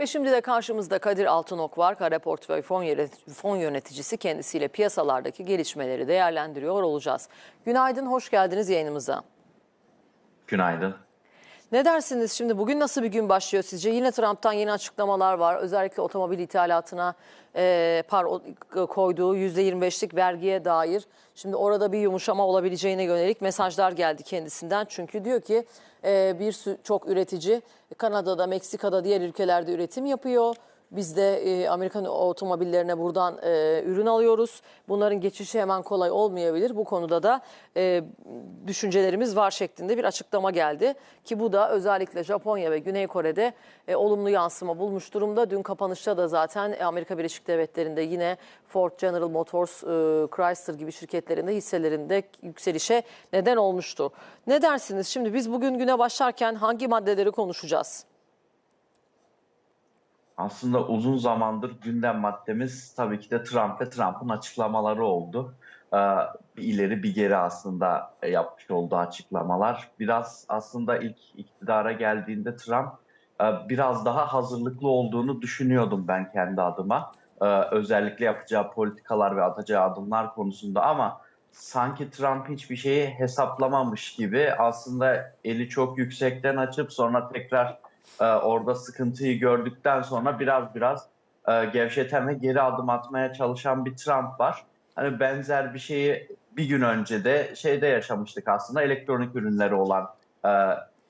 Ve şimdi de karşımızda Kadir Altınok var. Kara Portföy Fon, yönet- fon yöneticisi kendisiyle piyasalardaki gelişmeleri değerlendiriyor olacağız. Günaydın, hoş geldiniz yayınımıza. Günaydın. Ne dersiniz şimdi bugün nasıl bir gün başlıyor sizce? Yine Trump'tan yeni açıklamalar var. Özellikle otomobil ithalatına e, par koyduğu %25'lik vergiye dair. Şimdi orada bir yumuşama olabileceğine yönelik mesajlar geldi kendisinden. Çünkü diyor ki e, bir çok üretici Kanada'da, Meksika'da, diğer ülkelerde üretim yapıyor. Biz de e, Amerikan otomobillerine buradan e, ürün alıyoruz. Bunların geçişi hemen kolay olmayabilir. Bu konuda da e, düşüncelerimiz var şeklinde bir açıklama geldi. Ki bu da özellikle Japonya ve Güney Kore'de e, olumlu yansıma bulmuş durumda. Dün kapanışta da zaten Amerika Birleşik Devletleri'nde yine Ford, General Motors, e, Chrysler gibi şirketlerinde hisselerinde yükselişe neden olmuştu. Ne dersiniz? Şimdi biz bugün güne başlarken hangi maddeleri konuşacağız? Aslında uzun zamandır gündem maddemiz tabii ki de Trump ve Trump'ın açıklamaları oldu. Ee, Bir ileri bir geri aslında yapmış olduğu açıklamalar. Biraz aslında ilk iktidara geldiğinde Trump e, biraz daha hazırlıklı olduğunu düşünüyordum ben kendi adıma. Ee, Özellikle yapacağı politikalar ve atacağı adımlar konusunda ama sanki Trump hiçbir şeyi hesaplamamış gibi aslında eli çok yüksekten açıp sonra tekrar e, orada sıkıntıyı gördükten sonra biraz biraz e, gevşeten ve geri adım atmaya çalışan bir Trump var. Hani benzer bir şeyi bir gün önce de şeyde yaşamıştık aslında elektronik ürünleri olan e,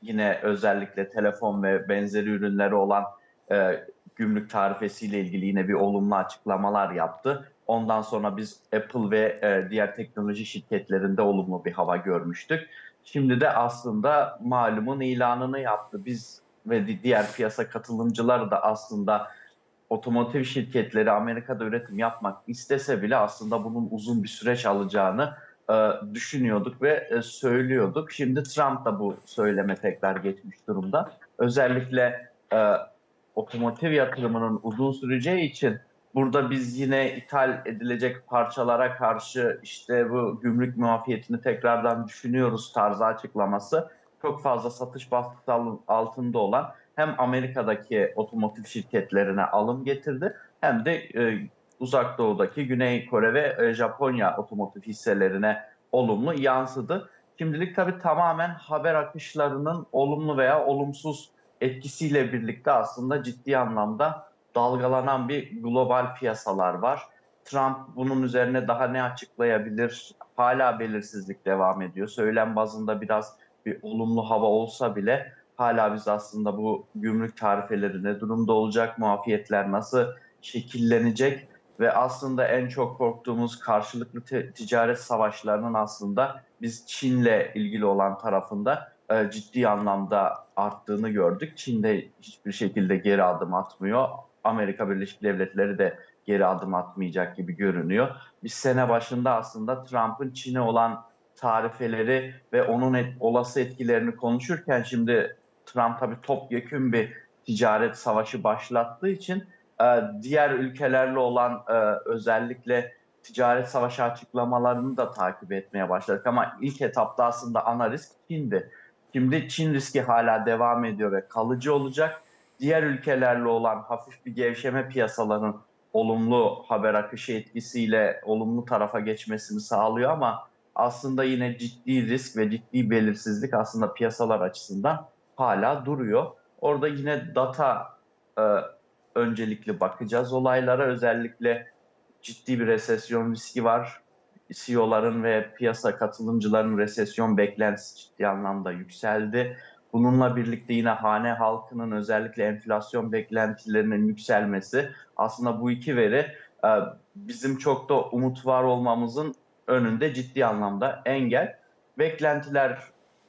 yine özellikle telefon ve benzeri ürünleri olan e, gümrük tarifesiyle ilgili yine bir olumlu açıklamalar yaptı. Ondan sonra biz Apple ve e, diğer teknoloji şirketlerinde olumlu bir hava görmüştük. Şimdi de aslında malumun ilanını yaptı. Biz ve di- diğer piyasa katılımcıları da aslında otomotiv şirketleri Amerika'da üretim yapmak istese bile aslında bunun uzun bir süreç alacağını e, düşünüyorduk ve e, söylüyorduk. Şimdi Trump da bu söyleme tekrar geçmiş durumda. Özellikle e, otomotiv yatırımının uzun süreceği için burada biz yine ithal edilecek parçalara karşı işte bu gümrük muafiyetini tekrardan düşünüyoruz tarzı açıklaması çok fazla satış baskısı al- altında olan hem Amerika'daki otomotiv şirketlerine alım getirdi hem de e, uzak doğudaki Güney Kore ve e, Japonya otomotiv hisselerine olumlu yansıdı. Şimdilik tabii tamamen haber akışlarının olumlu veya olumsuz etkisiyle birlikte aslında ciddi anlamda dalgalanan bir global piyasalar var. Trump bunun üzerine daha ne açıklayabilir? Hala belirsizlik devam ediyor. Söylem bazında biraz bir olumlu hava olsa bile hala biz aslında bu gümrük tarifeleri ne durumda olacak, muafiyetler nasıl şekillenecek ve aslında en çok korktuğumuz karşılıklı ticaret savaşlarının aslında biz Çin'le ilgili olan tarafında e, ciddi anlamda arttığını gördük. Çin de hiçbir şekilde geri adım atmıyor. Amerika Birleşik Devletleri de geri adım atmayacak gibi görünüyor. Biz sene başında aslında Trump'ın Çin'e olan tarifeleri ve onun et- olası etkilerini konuşurken şimdi Trump tabii topyekün bir ticaret savaşı başlattığı için e, diğer ülkelerle olan e, özellikle ticaret savaşı açıklamalarını da takip etmeye başladık ama ilk etapta aslında ana risk Çin'di. Şimdi Çin riski hala devam ediyor ve kalıcı olacak. Diğer ülkelerle olan hafif bir gevşeme piyasaların olumlu haber akışı etkisiyle olumlu tarafa geçmesini sağlıyor ama aslında yine ciddi risk ve ciddi belirsizlik aslında piyasalar açısından hala duruyor. Orada yine data e, öncelikli bakacağız olaylara. Özellikle ciddi bir resesyon riski var. CEO'ların ve piyasa katılımcıların resesyon beklentisi ciddi anlamda yükseldi. Bununla birlikte yine hane halkının özellikle enflasyon beklentilerinin yükselmesi aslında bu iki veri e, bizim çok da umut var olmamızın önünde ciddi anlamda engel. Beklentiler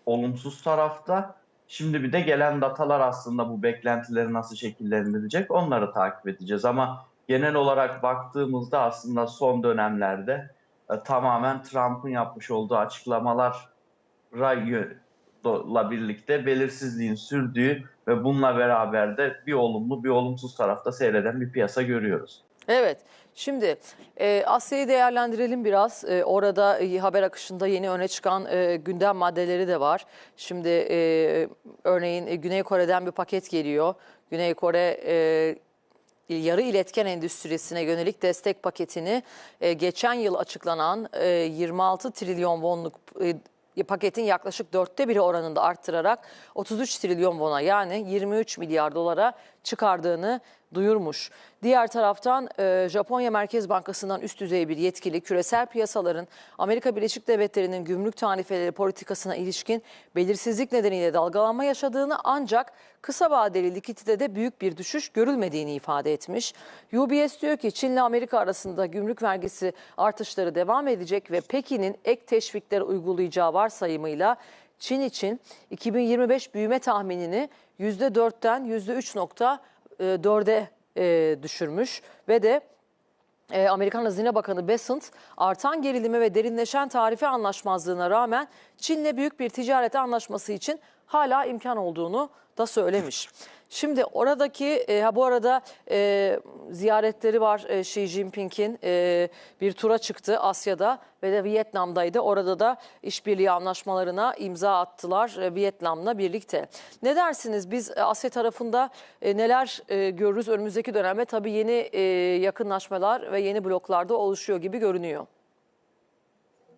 olumsuz tarafta. Şimdi bir de gelen datalar aslında bu beklentileri nasıl şekillendirecek onları takip edeceğiz. Ama genel olarak baktığımızda aslında son dönemlerde e, tamamen Trump'ın yapmış olduğu açıklamalara la birlikte belirsizliğin sürdüğü ve bununla beraber de bir olumlu bir olumsuz tarafta seyreden bir piyasa görüyoruz. Evet. Şimdi e, Asya'yı değerlendirelim biraz. E, orada e, haber akışında yeni öne çıkan e, gündem maddeleri de var. Şimdi e, örneğin e, Güney Kore'den bir paket geliyor. Güney Kore e, yarı iletken endüstrisine yönelik destek paketini e, geçen yıl açıklanan e, 26 trilyon wonluk e, paketin yaklaşık dörtte biri oranında arttırarak 33 trilyon wona yani 23 milyar dolara çıkardığını duyurmuş. Diğer taraftan e, Japonya Merkez Bankası'ndan üst düzey bir yetkili küresel piyasaların Amerika Birleşik Devletleri'nin gümrük tarifeleri politikasına ilişkin belirsizlik nedeniyle dalgalanma yaşadığını ancak kısa vadeli likiditede büyük bir düşüş görülmediğini ifade etmiş. UBS diyor ki Çin ile Amerika arasında gümrük vergisi artışları devam edecek ve Pekin'in ek teşvikler uygulayacağı varsayımıyla Çin için 2025 büyüme tahminini %4'ten %3.4'e e, düşürmüş ve de e, Amerikan Hazine Bakanı Bessent artan gerilimi ve derinleşen tarife anlaşmazlığına rağmen Çin'le büyük bir ticaret anlaşması için hala imkan olduğunu da söylemiş. Şimdi oradaki e, ha bu arada e, ziyaretleri var e, Xi Jinping'in e, bir tura çıktı Asya'da ve de Vietnam'daydı. Orada da işbirliği anlaşmalarına imza attılar e, Vietnam'la birlikte. Ne dersiniz biz e, Asya tarafında e, neler e, görürüz önümüzdeki dönemde? Tabii yeni e, yakınlaşmalar ve yeni bloklarda oluşuyor gibi görünüyor.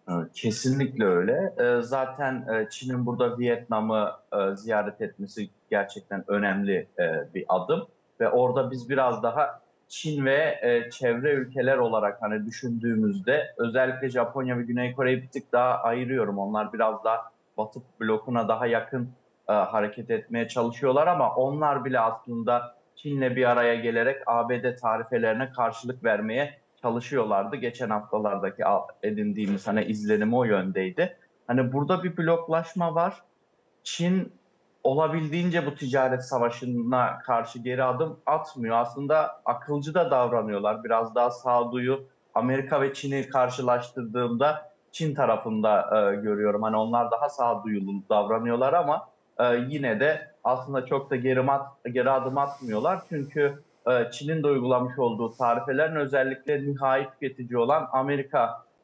Evet, Kesinlikle öyle. Ee, Zaten e, Çin'in burada Vietnam'ı e, ziyaret etmesi gerçekten önemli e, bir adım. Ve orada biz biraz daha Çin ve e, çevre ülkeler olarak hani düşündüğümüzde özellikle Japonya ve Güney Kore'yi bir tık daha ayırıyorum. Onlar biraz daha Batı blokuna daha yakın e, hareket etmeye çalışıyorlar ama onlar bile aslında Çin'le bir araya gelerek ABD tarifelerine karşılık vermeye çalışıyorlardı. Geçen haftalardaki al- edindiğimiz hani izlenim o yöndeydi. Hani burada bir bloklaşma var. Çin olabildiğince bu ticaret savaşına karşı geri adım atmıyor. Aslında akılcı da davranıyorlar. Biraz daha sağduyu. Amerika ve Çin'i karşılaştırdığımda Çin tarafında e, görüyorum. Hani onlar daha sağduyulu davranıyorlar ama e, yine de aslında çok da geri, at, geri adım atmıyorlar. Çünkü e, Çin'in de uygulamış olduğu tarifelerin özellikle nihai tüketici olan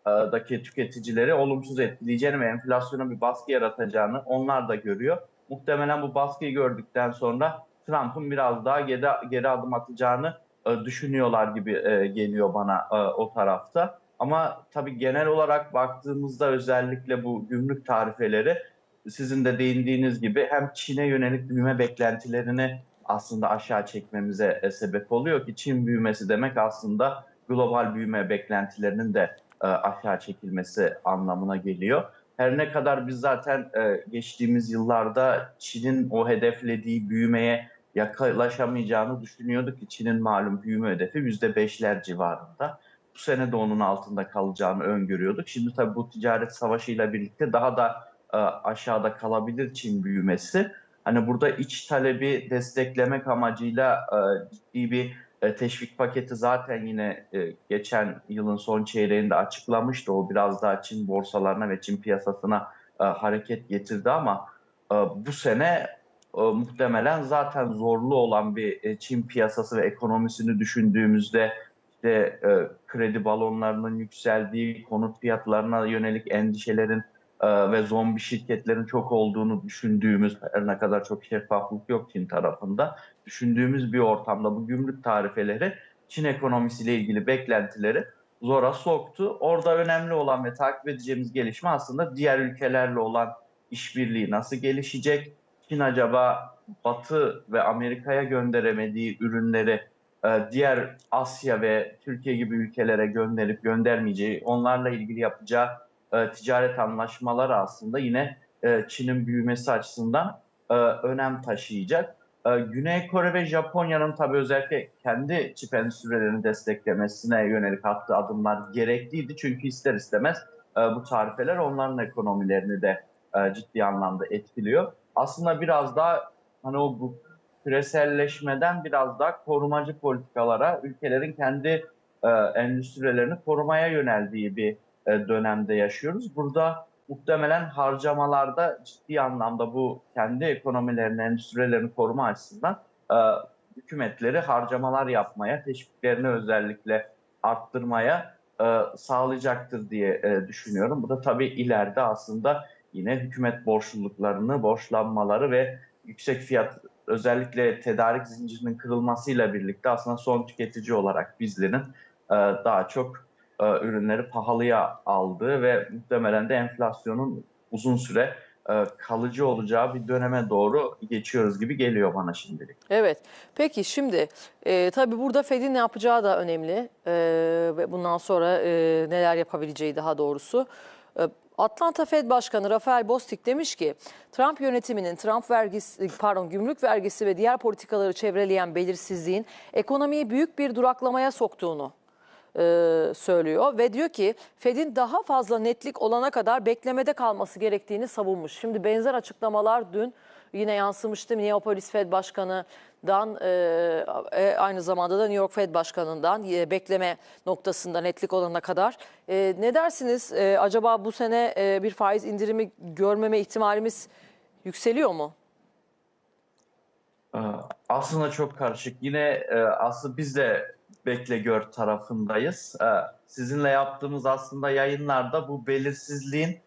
Amerika'daki tüketicileri olumsuz etkileyeceğini ve enflasyona bir baskı yaratacağını onlar da görüyor. Muhtemelen bu baskıyı gördükten sonra Trump'ın biraz daha geri, geri adım atacağını e, düşünüyorlar gibi e, geliyor bana e, o tarafta. Ama tabii genel olarak baktığımızda özellikle bu gümrük tarifeleri sizin de değindiğiniz gibi hem Çin'e yönelik büyüme beklentilerini aslında aşağı çekmemize e, sebep oluyor ki Çin büyümesi demek aslında global büyüme beklentilerinin de e, aşağı çekilmesi anlamına geliyor. Her ne kadar biz zaten e, geçtiğimiz yıllarda Çin'in o hedeflediği büyümeye yaklaşamayacağını düşünüyorduk ki Çin'in malum büyüme hedefi %5'ler civarında. Bu sene de onun altında kalacağını öngörüyorduk. Şimdi tabii bu ticaret savaşıyla birlikte daha da e, aşağıda kalabilir Çin büyümesi. Hani burada iç talebi desteklemek amacıyla e, ciddi bir e, teşvik paketi zaten yine e, geçen yılın son çeyreğinde açıklamıştı. O biraz daha Çin borsalarına ve Çin piyasasına e, hareket getirdi ama bu sene muhtemelen zaten zorlu olan bir Çin piyasası ve ekonomisini düşündüğümüzde işte kredi balonlarının yükseldiği, konut fiyatlarına yönelik endişelerin ve zombi şirketlerin çok olduğunu düşündüğümüz, her ne kadar çok şeffaflık yok Çin tarafında, düşündüğümüz bir ortamda bu gümrük tarifeleri Çin ekonomisiyle ilgili beklentileri zora soktu. Orada önemli olan ve takip edeceğimiz gelişme aslında diğer ülkelerle olan işbirliği nasıl gelişecek? Çin acaba Batı ve Amerika'ya gönderemediği ürünleri e, diğer Asya ve Türkiye gibi ülkelere gönderip göndermeyeceği, onlarla ilgili yapacağı e, ticaret anlaşmaları aslında yine e, Çin'in büyümesi açısından önem taşıyacak. E, Güney Kore ve Japonya'nın tabii özellikle kendi çip endüstrilerini desteklemesine yönelik attığı adımlar gerekliydi. Çünkü ister istemez e, bu tarifeler onların ekonomilerini de e, ciddi anlamda etkiliyor. Aslında biraz daha hani o bu küreselleşmeden biraz daha korumacı politikalara ülkelerin kendi e, endüstrilerini korumaya yöneldiği bir dönemde yaşıyoruz. Burada muhtemelen harcamalarda ciddi anlamda bu kendi ekonomilerini, endüstrilerini koruma açısından e, hükümetleri harcamalar yapmaya, teşviklerini özellikle arttırmaya e, sağlayacaktır diye e, düşünüyorum. Bu da tabii ileride aslında yine hükümet borçluluklarını, borçlanmaları ve yüksek fiyat özellikle tedarik zincirinin kırılmasıyla birlikte aslında son tüketici olarak bizlerin e, daha çok e, ürünleri pahalıya aldığı ve muhtemelen de enflasyonun uzun süre e, kalıcı olacağı bir döneme doğru geçiyoruz gibi geliyor bana şimdilik. Evet. Peki şimdi e, tabii burada Fed'in ne yapacağı da önemli E, bundan sonra e, neler yapabileceği daha doğrusu. E, Atlanta Fed Başkanı Rafael Bostic demiş ki Trump yönetiminin Trump vergisi pardon gümrük vergisi ve diğer politikaları çevreleyen belirsizliğin ekonomiyi büyük bir duraklamaya soktuğunu e, söylüyor ve diyor ki Fed'in daha fazla netlik olana kadar beklemede kalması gerektiğini savunmuş. Şimdi benzer açıklamalar dün yine yansımıştı Minneapolis Fed Başkanı'dan e, e, aynı zamanda da New York Fed Başkanı'ndan e, bekleme noktasında netlik olana kadar. E, ne dersiniz E, acaba bu sene e, bir faiz indirimi görmeme ihtimalimiz yükseliyor mu? Ee, Aslında çok karışık. Yine e, aslında biz de bekle gör tarafındayız. Ee, Sizinle yaptığımız aslında yayınlarda bu belirsizliğin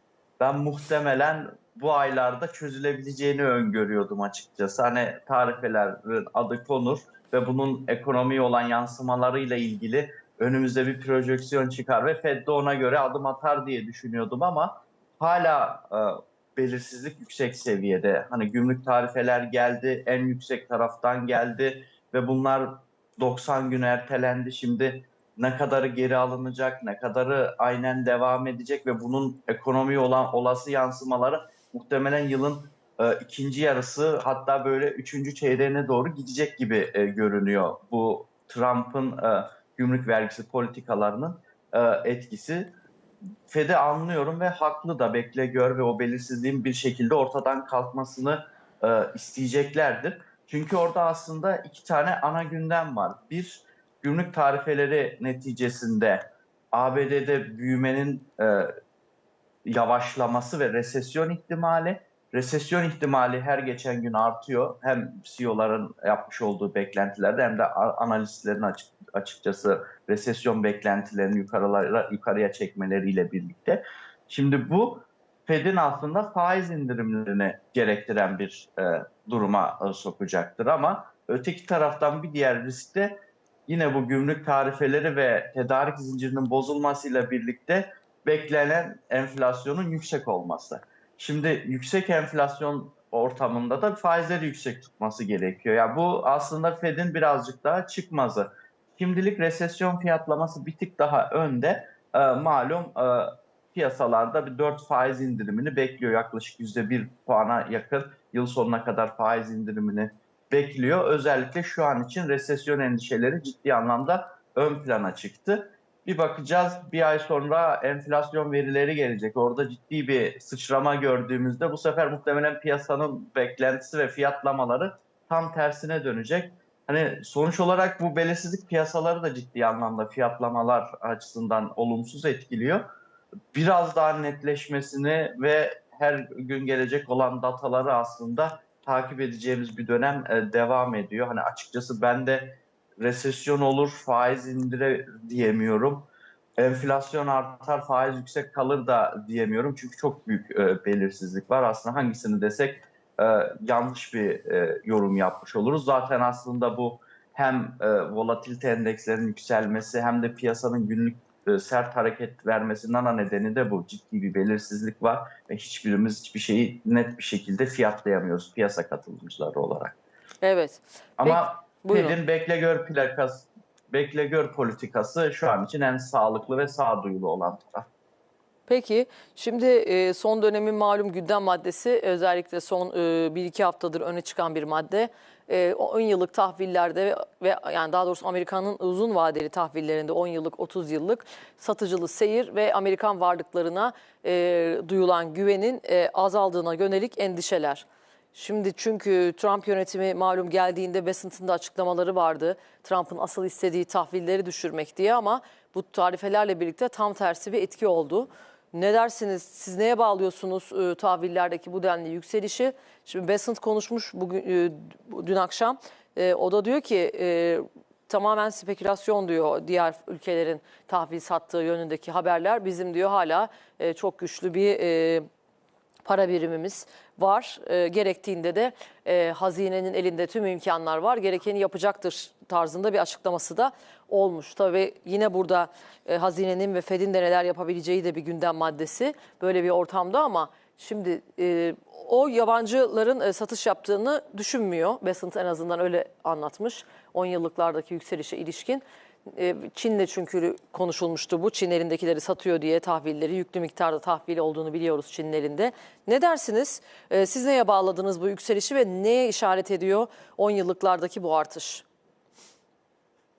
ben muhtemelen bu aylarda çözülebileceğini öngörüyordum açıkçası. Hani tarifelerin adı konur ve bunun ekonomiye olan yansımalarıyla ilgili önümüzde bir projeksiyon çıkar ve Fed de ona göre adım atar diye düşünüyordum ama hala e, belirsizlik yüksek seviyede. Hani gümrük tarifeler geldi, en yüksek taraftan geldi ve bunlar 90 gün ertelendi. Şimdi ne kadarı geri alınacak, ne kadarı aynen devam edecek ve bunun ekonomiye olan olası yansımaları muhtemelen yılın e, ikinci yarısı hatta böyle üçüncü çeyreğine doğru gidecek gibi e, görünüyor. Bu Trump'ın e, gümrük vergisi politikalarının e, etkisi. Fed'i anlıyorum ve haklı da bekle gör ve o belirsizliğin bir şekilde ortadan kalkmasını e, isteyeceklerdir. Çünkü orada aslında iki tane ana gündem var. Bir, gümrük tarifeleri neticesinde ABD'de büyümenin e, yavaşlaması ve resesyon ihtimali. Resesyon ihtimali her geçen gün artıyor. Hem CEO'ların yapmış olduğu beklentilerde hem de analistlerin açık, açıkçası resesyon beklentilerini yukarılara, yukarıya çekmeleriyle birlikte. Şimdi bu Fed'in aslında faiz indirimlerini gerektiren bir e, duruma e, sokacaktır ama öteki taraftan bir diğer risk de yine bu gümrük tarifeleri ve tedarik zincirinin bozulmasıyla birlikte beklenen enflasyonun yüksek olması. Şimdi yüksek enflasyon ortamında da faizleri yüksek tutması gerekiyor. Yani bu aslında Fed'in birazcık daha çıkmazı. Şimdilik resesyon fiyatlaması bir tık daha önde. E, malum e, piyasalarda bir 4 faiz indirimini bekliyor. Yaklaşık %1 puana yakın yıl sonuna kadar faiz indirimini bekliyor. Özellikle şu an için resesyon endişeleri ciddi anlamda ön plana çıktı. Bir bakacağız bir ay sonra enflasyon verileri gelecek. Orada ciddi bir sıçrama gördüğümüzde bu sefer muhtemelen piyasanın beklentisi ve fiyatlamaları tam tersine dönecek. Hani sonuç olarak bu belirsizlik piyasaları da ciddi anlamda fiyatlamalar açısından olumsuz etkiliyor. Biraz daha netleşmesini ve her gün gelecek olan dataları aslında takip edeceğimiz bir dönem e, devam ediyor. Hani açıkçası ben de resesyon olur, faiz indire diyemiyorum. Enflasyon artar, faiz yüksek kalır da diyemiyorum. Çünkü çok büyük e, belirsizlik var. Aslında hangisini desek e, yanlış bir yorum yapmış oluruz. Zaten aslında bu hem e, volatilite endekslerinin yükselmesi hem de piyasanın günlük e, sert hareket vermesinin ana nedeni de bu. Ciddi bir belirsizlik var ve hiçbirimiz hiçbir şeyi net bir şekilde fiyatlayamıyoruz piyasa katılımcıları olarak. Evet. Ama. Fed'in bekle gör plakası, bekle gör politikası şu an için en sağlıklı ve sağduyulu olan taraf. Peki şimdi e, son dönemin malum gündem maddesi özellikle son e, bir iki haftadır öne çıkan bir madde. E, 10 yıllık tahvillerde ve, ve yani daha doğrusu Amerika'nın uzun vadeli tahvillerinde 10 yıllık 30 yıllık satıcılı seyir ve Amerikan varlıklarına e, duyulan güvenin e, azaldığına yönelik endişeler. Şimdi çünkü Trump yönetimi malum geldiğinde Besant'ın da açıklamaları vardı. Trump'ın asıl istediği tahvilleri düşürmek diye ama bu tarifelerle birlikte tam tersi bir etki oldu. Ne dersiniz? Siz neye bağlıyorsunuz e, tahvillerdeki bu denli yükselişi? Şimdi Besant konuşmuş bugün e, dün akşam. E, o da diyor ki e, tamamen spekülasyon diyor diğer ülkelerin tahvil sattığı yönündeki haberler. Bizim diyor hala e, çok güçlü bir e, para birimimiz var. E, gerektiğinde de e, hazinenin elinde tüm imkanlar var. Gerekeni yapacaktır tarzında bir açıklaması da olmuş. Tabii yine burada e, hazinenin ve Fed'in de neler yapabileceği de bir gündem maddesi böyle bir ortamda ama şimdi e, o yabancıların e, satış yaptığını düşünmüyor. Besant en azından öyle anlatmış 10 yıllıklardaki yükselişe ilişkin. E, Çin'le çünkü konuşulmuştu bu. Çin elindekileri satıyor diye tahvilleri yüklü miktarda tahvil olduğunu biliyoruz Çin'in elinde. Ne dersiniz? E, Siz neye bağladınız bu yükselişi ve neye işaret ediyor 10 yıllıklardaki bu artış?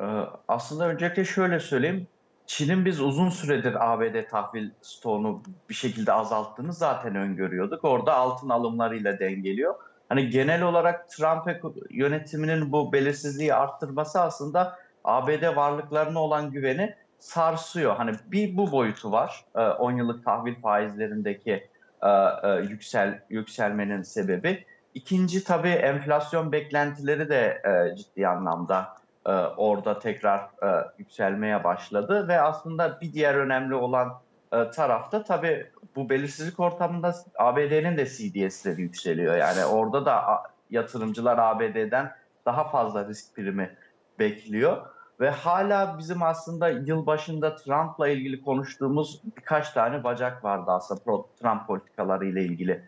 Ee, Aslında öncelikle şöyle söyleyeyim. Çin'in biz uzun süredir ABD tahvil stoğunu bir şekilde azalttığını zaten öngörüyorduk. Orada altın alımlarıyla dengeliyor. Hani genel olarak Trump yönetiminin bu belirsizliği arttırması aslında ABD varlıklarına olan güveni sarsıyor. Hani bir bu boyutu var. Ee, 10 yıllık tahvil faizlerindeki e, e, yüksel yükselmenin sebebi. İkinci tabii enflasyon beklentileri de e, ciddi anlamda e, orada tekrar e, yükselmeye başladı ve aslında bir diğer önemli olan e, tarafta tabii bu belirsizlik ortamında ABD'nin de CDS'leri yükseliyor. Yani orada da yatırımcılar ABD'den daha fazla risk primi bekliyor ve hala bizim aslında yılbaşında Trump'la ilgili konuştuğumuz birkaç tane bacak vardı aslında Trump politikaları ile ilgili.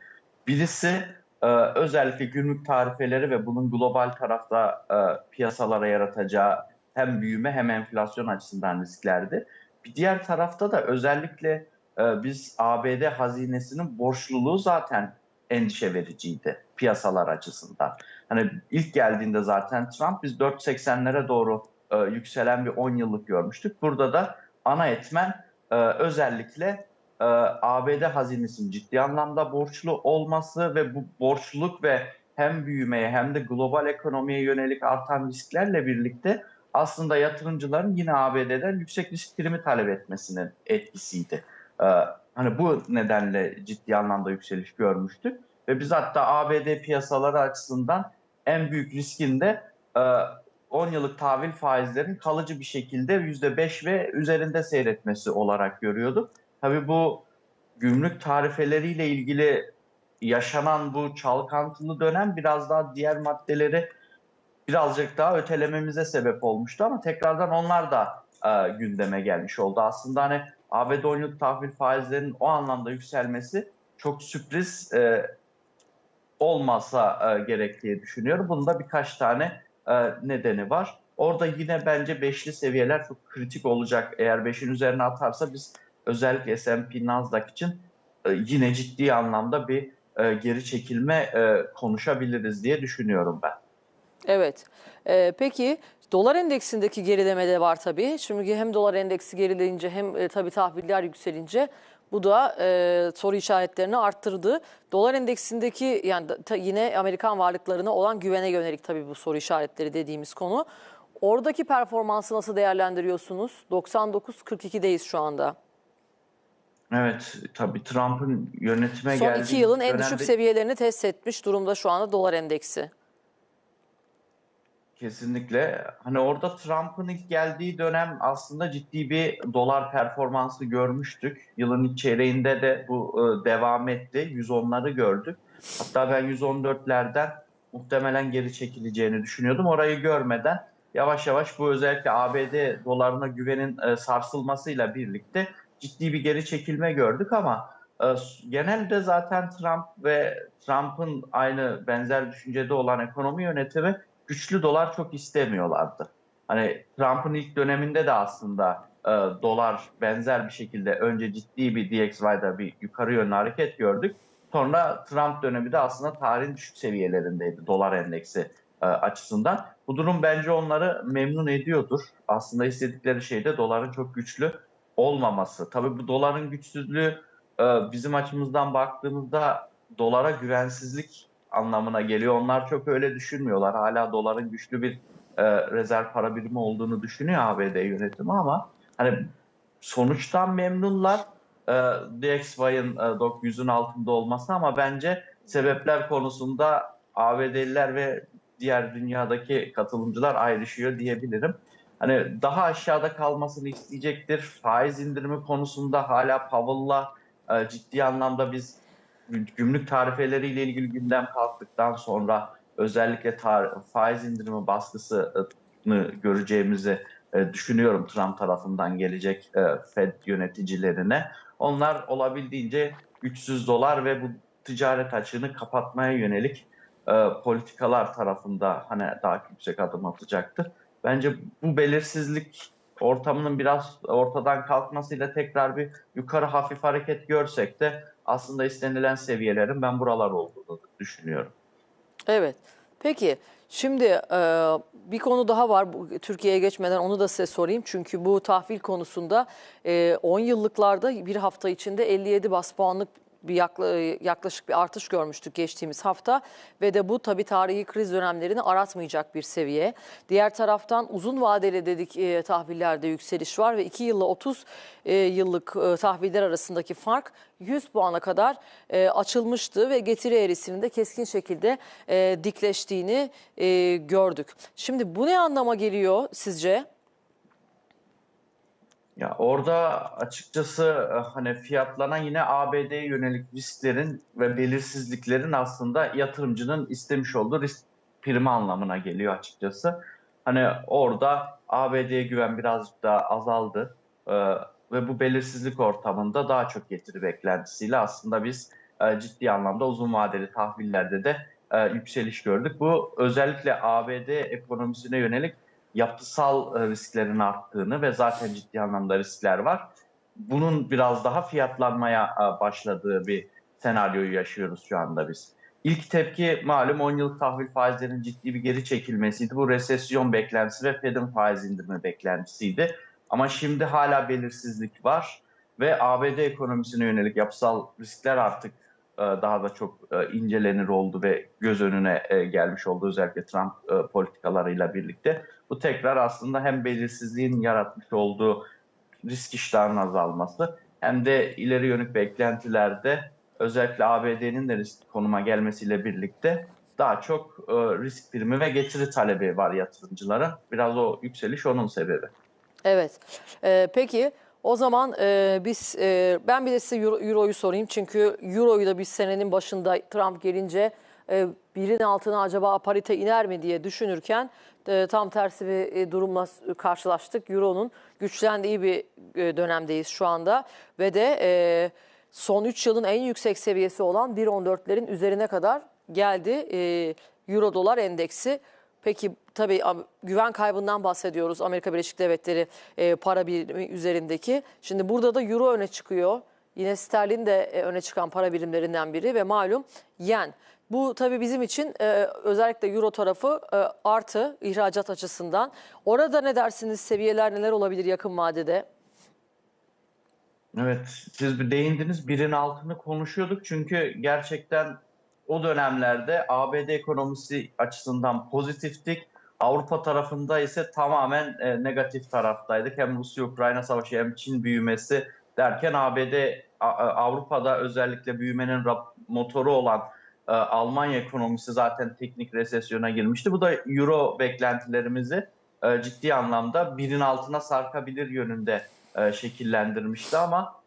Birisi ee, özellikle gümrük tarifeleri ve bunun global tarafta e, piyasalara yaratacağı hem büyüme hem enflasyon açısından risklerdi. Bir diğer tarafta da özellikle e, biz ABD hazinesinin borçluluğu zaten endişe vericiydi piyasalar açısından. Hani ilk geldiğinde zaten Trump biz 4.80'lere doğru e, yükselen bir 10 yıllık görmüştük. Burada da ana etmen e, özellikle e, ABD hazinesinin ciddi anlamda borçlu olması ve bu borçluluk ve hem büyümeye hem de global ekonomiye yönelik artan risklerle birlikte aslında yatırımcıların yine ABD'den yüksek risk primi talep etmesinin etkisiydi. E, hani bu nedenle ciddi anlamda yükseliş görmüştük ve biz hatta ABD piyasaları açısından en büyük riskin de e, 10 yıllık tahvil faizlerin kalıcı bir şekilde %5 ve üzerinde seyretmesi olarak görüyorduk. Tabii bu gümrük tarifeleriyle ilgili yaşanan bu çalkantılı dönem biraz daha diğer maddeleri birazcık daha ötelememize sebep olmuştu ama tekrardan onlar da e, gündeme gelmiş oldu. Aslında hani ABD 10 yıllık tahvil faizlerinin o anlamda yükselmesi çok sürpriz e, olmasa e, gerek diye düşünüyorum. Bunun da birkaç tane e, nedeni var. Orada yine bence beşli seviyeler çok kritik olacak. Eğer beşin üzerine atarsa biz özellikle S&P Nasdaq için e, yine ciddi anlamda bir e, geri çekilme e, konuşabiliriz diye düşünüyorum ben. Evet. Ee, peki dolar endeksindeki gerileme de var tabii. Çünkü hem dolar endeksi gerileyince hem e, tabii tahviller yükselince bu da e, soru işaretlerini arttırdı. Dolar endeksindeki yani ta- yine Amerikan varlıklarına olan güvene yönelik tabii bu soru işaretleri dediğimiz konu. Oradaki performansı nasıl değerlendiriyorsunuz? 99.42'deyiz şu anda. Evet, tabii Trump'ın yönetime Son geldiği iki yılın en düşük seviyelerini test etmiş durumda şu anda dolar endeksi. kesinlikle hani orada Trump'ın ilk geldiği dönem aslında ciddi bir dolar performansı görmüştük. Yılın ilk çeyreğinde de bu e, devam etti. 110'ları gördük. Hatta ben 114'lerden muhtemelen geri çekileceğini düşünüyordum. Orayı görmeden yavaş yavaş bu özellikle ABD dolarına güvenin e, sarsılmasıyla birlikte ciddi bir geri çekilme gördük ama e, genelde zaten Trump ve Trump'ın aynı benzer düşüncede olan ekonomi yönetimi güçlü dolar çok istemiyorlardı. Hani Trump'ın ilk döneminde de aslında e, dolar benzer bir şekilde önce ciddi bir DXY'da bir yukarı yönlü hareket gördük. Sonra Trump dönemi de aslında tarihin düşük seviyelerindeydi dolar endeksi e, açısından. Bu durum bence onları memnun ediyordur. Aslında istedikleri şey de doların çok güçlü olmaması. Tabii bu doların güçsüzlüğü e, bizim açımızdan baktığımızda dolara güvensizlik anlamına geliyor. Onlar çok öyle düşünmüyorlar. Hala doların güçlü bir e, rezerv para birimi olduğunu düşünüyor ABD yönetimi ama hani sonuçtan memnunlar. E, DXY'ın e, 900'ün altında olması ama bence sebepler konusunda ABD'liler ve diğer dünyadaki katılımcılar ayrışıyor diyebilirim. Hani daha aşağıda kalmasını isteyecektir. Faiz indirimi konusunda hala Powell'la e, ciddi anlamda biz gümrük tarifeleriyle ilgili gündem kalktıktan sonra özellikle tar- faiz indirimi baskısını göreceğimizi e, düşünüyorum Trump tarafından gelecek e, Fed yöneticilerine. Onlar olabildiğince 300 dolar ve bu ticaret açığını kapatmaya yönelik e, politikalar tarafında hani daha yüksek adım atacaktır. Bence bu belirsizlik ortamının biraz ortadan kalkmasıyla tekrar bir yukarı hafif hareket görsek de aslında istenilen seviyelerin ben buralar olduğunu düşünüyorum. Evet. Peki şimdi e, bir konu daha var. Türkiye'ye geçmeden onu da size sorayım. Çünkü bu tahvil konusunda e, 10 yıllıklarda bir hafta içinde 57 bas puanlık bir yakla- yaklaşık bir artış görmüştük geçtiğimiz hafta ve de bu tabii tarihi kriz dönemlerini aratmayacak bir seviye. Diğer taraftan uzun vadeli dedik e, tahvillerde yükseliş var ve 2 yılla 30 e, yıllık e, tahviller arasındaki fark 100 puana kadar e, açılmıştı ve getiri eğrisinin de keskin şekilde e, dikleştiğini e, gördük. Şimdi bu ne anlama geliyor sizce? Ya orada açıkçası e, hani fiyatlanan yine ABD'ye yönelik risklerin ve belirsizliklerin aslında yatırımcının istemiş olduğu risk primi anlamına geliyor açıkçası. Hani orada ABD'ye güven birazcık daha azaldı E, ve bu belirsizlik ortamında daha çok getiri beklentisiyle aslında biz e, ciddi anlamda uzun vadeli tahvillerde de e, yükseliş gördük. Bu özellikle ABD ekonomisine yönelik yapısal e, risklerin arttığını ve zaten ciddi anlamda riskler var. Bunun biraz daha fiyatlanmaya e, başladığı bir senaryoyu yaşıyoruz şu anda biz. İlk tepki malum 10 yıllık tahvil faizlerinin ciddi bir geri çekilmesiydi. Bu resesyon beklentisi ve Fed'in faiz indirme beklentisiydi. Ama şimdi hala belirsizlik var ve ABD ekonomisine yönelik yapısal riskler artık daha da çok e, incelenir oldu ve göz önüne e, gelmiş oldu özellikle Trump e, politikalarıyla birlikte. Bu tekrar aslında hem belirsizliğin yaratmış olduğu risk iştahının azalması hem de ileri yönük beklentilerde özellikle ABD'nin de risk konuma gelmesiyle birlikte daha çok e, risk primi ve getiri talebi var yatırımcıların. Biraz o yükseliş onun sebebi. Evet. Ee, peki o zaman e, biz e, ben bir de size Euro- Euro'yu sorayım. Çünkü Euro'yu da biz senenin başında Trump gelince e, birin altına acaba parite iner mi diye düşünürken e, tam tersi bir e, durumla karşılaştık. Euro'nun güçlendiği bir e, dönemdeyiz şu anda ve de e, son 3 yılın en yüksek seviyesi olan 1.14'lerin üzerine kadar geldi e, Euro dolar endeksi. Peki tabii güven kaybından bahsediyoruz Amerika Birleşik Devletleri e, para birimi üzerindeki. Şimdi burada da euro öne çıkıyor. Yine sterlin de e, öne çıkan para birimlerinden biri ve malum yen. Bu tabii bizim için e, özellikle euro tarafı e, artı ihracat açısından. Orada ne dersiniz seviyeler neler olabilir yakın vadede? Evet, siz bir değindiniz. Birin altını konuşuyorduk çünkü gerçekten o dönemlerde ABD ekonomisi açısından pozitiftik. Avrupa tarafında ise tamamen e, negatif taraftaydık. Hem Rusya-Ukrayna savaşı hem Çin büyümesi derken ABD, Avrupa'da özellikle büyümenin motoru olan e, Almanya ekonomisi zaten teknik resesyona girmişti. Bu da Euro beklentilerimizi e, ciddi anlamda birin altına sarkabilir yönünde e, şekillendirmişti ama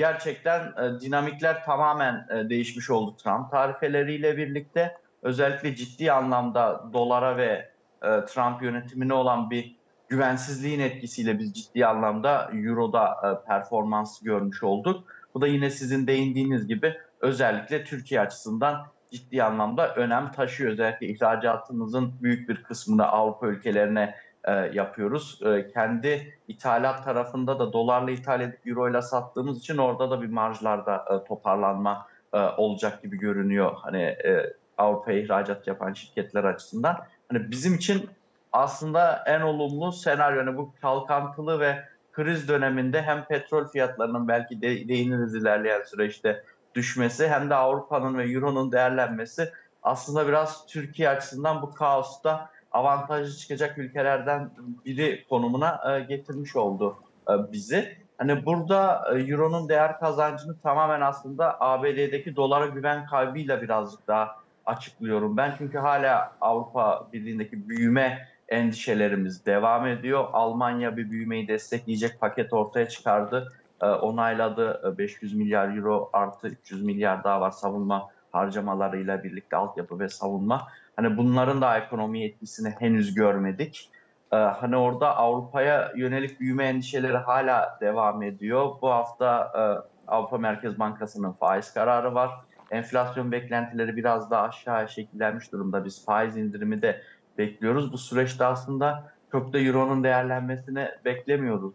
gerçekten e, dinamikler tamamen e, değişmiş oldu Trump tarifeleriyle birlikte. Özellikle ciddi anlamda dolara ve e, Trump yönetimine olan bir güvensizliğin etkisiyle biz ciddi anlamda Euro'da e, performans görmüş olduk. Bu da yine sizin değindiğiniz gibi özellikle Türkiye açısından ciddi anlamda önem taşıyor. Özellikle ihracatımızın büyük bir kısmını Avrupa ülkelerine e, yapıyoruz. E, kendi ithalat tarafında da dolarla ithal edip euro ile sattığımız için orada da bir marjlarda e, toparlanma e, olacak gibi görünüyor. Hani e, Avrupa'ya ihracat yapan şirketler açısından. Hani bizim için aslında en olumlu senaryo hani bu çalkantılı ve kriz döneminde hem petrol fiyatlarının belki de, değiniriz ilerleyen süreçte düşmesi hem de Avrupa'nın ve Euro'nun değerlenmesi aslında biraz Türkiye açısından bu kaosta avantajlı çıkacak ülkelerden biri konumuna e, getirmiş oldu e, bizi. Hani burada e, Euro'nun değer kazancını tamamen aslında ABD'deki dolara güven kaybıyla birazcık daha açıklıyorum ben. Çünkü hala Avrupa Birliği'ndeki büyüme endişelerimiz devam ediyor. Almanya bir büyümeyi destekleyecek paket ortaya çıkardı. onayladı. E, 500 milyar euro artı 300 milyar daha var savunma harcamalarıyla birlikte altyapı ve savunma. Hani bunların da ekonomi etkisini henüz görmedik. Ee, hani orada Avrupa'ya yönelik büyüme endişeleri hala devam ediyor. Bu hafta e, Avrupa Merkez Bankası'nın faiz kararı var. Enflasyon beklentileri biraz daha aşağıya şekillenmiş durumda. Biz faiz indirimi de bekliyoruz. Bu süreçte aslında çok da Euro'nun değerlenmesini beklemiyorduk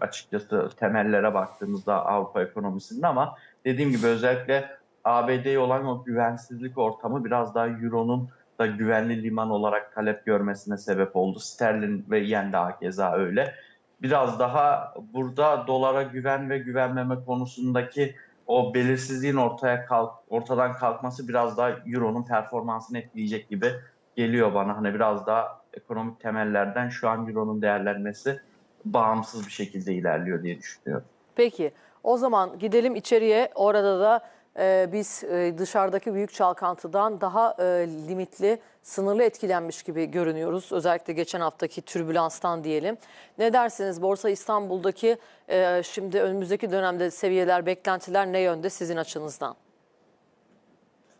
açıkçası temellere baktığımızda Avrupa ekonomisinde ama dediğim gibi özellikle ABD'ye olan o güvensizlik ortamı biraz daha Euro'nun da güvenli liman olarak talep görmesine sebep oldu. Sterlin ve yen de keza öyle. Biraz daha burada dolara güven ve güvenmeme konusundaki o belirsizliğin ortaya kalk, ortadan kalkması biraz daha Euro'nun performansını etkileyecek gibi geliyor bana. Hani biraz daha ekonomik temellerden şu an Euro'nun değerlenmesi bağımsız bir şekilde ilerliyor diye düşünüyorum. Peki o zaman gidelim içeriye. Orada da e, biz e, dışarıdaki büyük çalkantıdan daha e, limitli, sınırlı etkilenmiş gibi görünüyoruz. Özellikle geçen haftaki türbülanstan diyelim. Ne dersiniz Borsa İstanbul'daki e, şimdi önümüzdeki dönemde seviyeler, beklentiler ne yönde sizin açınızdan?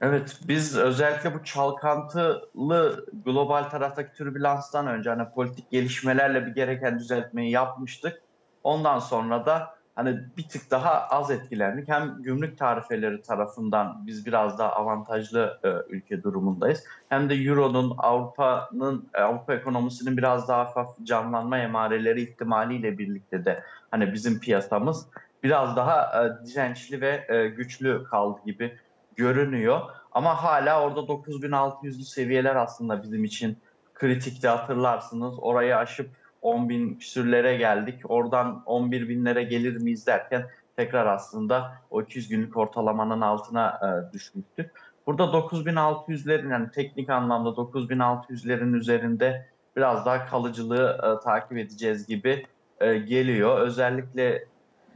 Evet, biz özellikle bu çalkantılı global taraftaki türbülanstan önce hani politik gelişmelerle bir gereken düzeltmeyi yapmıştık. Ondan sonra da hani bir tık daha az etkilendik. Hem gümrük tarifeleri tarafından biz biraz daha avantajlı e, ülke durumundayız. Hem de Euro'nun, Avrupa'nın, Avrupa ekonomisinin biraz daha hafif canlanma emareleri ihtimaliyle birlikte de hani bizim piyasamız biraz daha e, dirençli ve e, güçlü kaldı gibi görünüyor. Ama hala orada 9600'lü seviyeler aslında bizim için kritikti hatırlarsınız. Orayı aşıp 10 bin küsürlere geldik. Oradan 11 binlere gelir miyiz derken tekrar aslında o 200 günlük ortalamanın altına e, düşmüştük. Burada 9600'lerin yani teknik anlamda 9600'lerin üzerinde biraz daha kalıcılığı e, takip edeceğiz gibi e, geliyor. Özellikle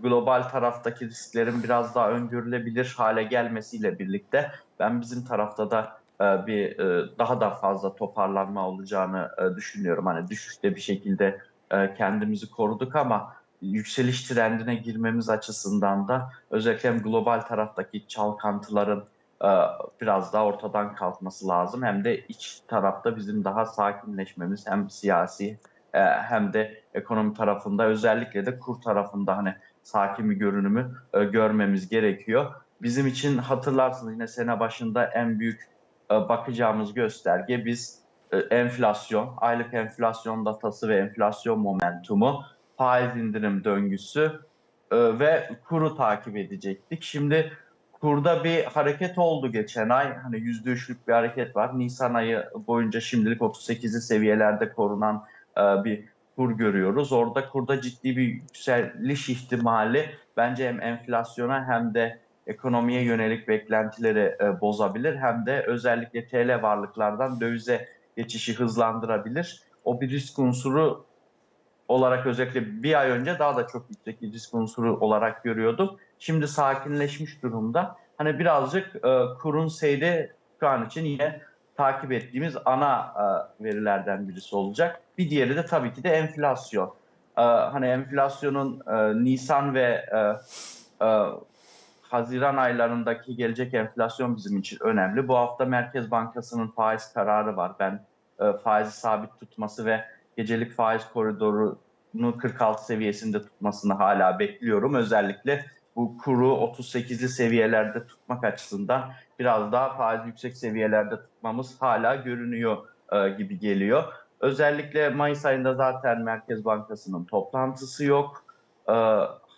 global taraftaki risklerin biraz daha öngörülebilir hale gelmesiyle birlikte ben bizim tarafta da bir e, daha da fazla toparlanma olacağını e, düşünüyorum. Hani düşüşte bir şekilde e, kendimizi koruduk ama yükseliş trendine girmemiz açısından da özellikle hem global taraftaki çalkantıların e, biraz daha ortadan kalkması lazım. Hem de iç tarafta bizim daha sakinleşmemiz hem siyasi e, hem de ekonomi tarafında özellikle de kur tarafında hani sakin bir görünümü e, görmemiz gerekiyor. Bizim için hatırlarsınız yine sene başında en büyük e, bakacağımız gösterge biz e, enflasyon, aylık enflasyon datası ve enflasyon momentumu, faiz indirim döngüsü e, ve kuru takip edecektik. Şimdi kurda bir hareket oldu geçen ay. Hani yüzde üçlük bir hareket var. Nisan ayı boyunca şimdilik 38'li seviyelerde korunan e, bir kur görüyoruz. Orada kurda ciddi bir yükseliş ihtimali bence hem enflasyona hem de ekonomiye yönelik beklentileri e, bozabilir hem de özellikle TL varlıklardan dövize geçişi hızlandırabilir. O bir risk unsuru olarak özellikle bir ay önce daha da çok yüksek bir risk unsuru olarak görüyorduk. Şimdi sakinleşmiş durumda. Hani birazcık e, kurun seyri şu an için yine takip ettiğimiz ana e, verilerden birisi olacak. Bir diğeri de tabii ki de enflasyon. E, hani enflasyonun e, Nisan ve e, e, Haziran aylarındaki gelecek enflasyon bizim için önemli. Bu hafta Merkez Bankası'nın faiz kararı var. Ben e, faizi sabit tutması ve gecelik faiz koridorunu 46 seviyesinde tutmasını hala bekliyorum. Özellikle bu kuru 38'li seviyelerde tutmak açısından biraz daha faiz yüksek seviyelerde tutmamız hala görünüyor e, gibi geliyor. Özellikle Mayıs ayında zaten Merkez Bankası'nın toplantısı yok. E,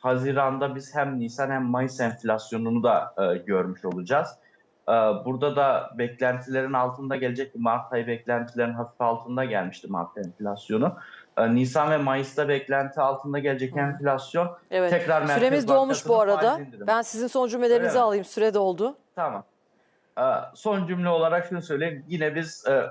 Haziran'da biz hem Nisan hem Mayıs enflasyonunu da e, görmüş olacağız. E, burada da beklentilerin altında gelecek Mart ayı beklentilerin hafif altında gelmişti Mart enflasyonu. E, Nisan ve Mayıs'ta beklenti altında gelecek enflasyon Evet. tekrar Merkez Süremiz dolmuş bu arada. Ben sizin son cümlelerinizi Öyle mi? alayım. Süre doldu. Tamam. Ee, Son cümle olarak şunu söyleyeyim. Yine biz e,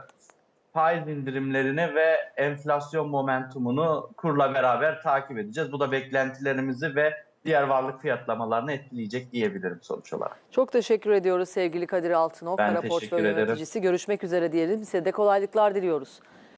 faiz indirimlerini ve enflasyon momentumunu kurla beraber takip edeceğiz. Bu da beklentilerimizi ve diğer varlık fiyatlamalarını etkileyecek diyebilirim sonuç olarak. Çok teşekkür ediyoruz sevgili Kadir Altınok, Ben Kara teşekkür Portföy ederim. Yöneticisi. Görüşmek üzere diyelim. Size de kolaylıklar diliyoruz.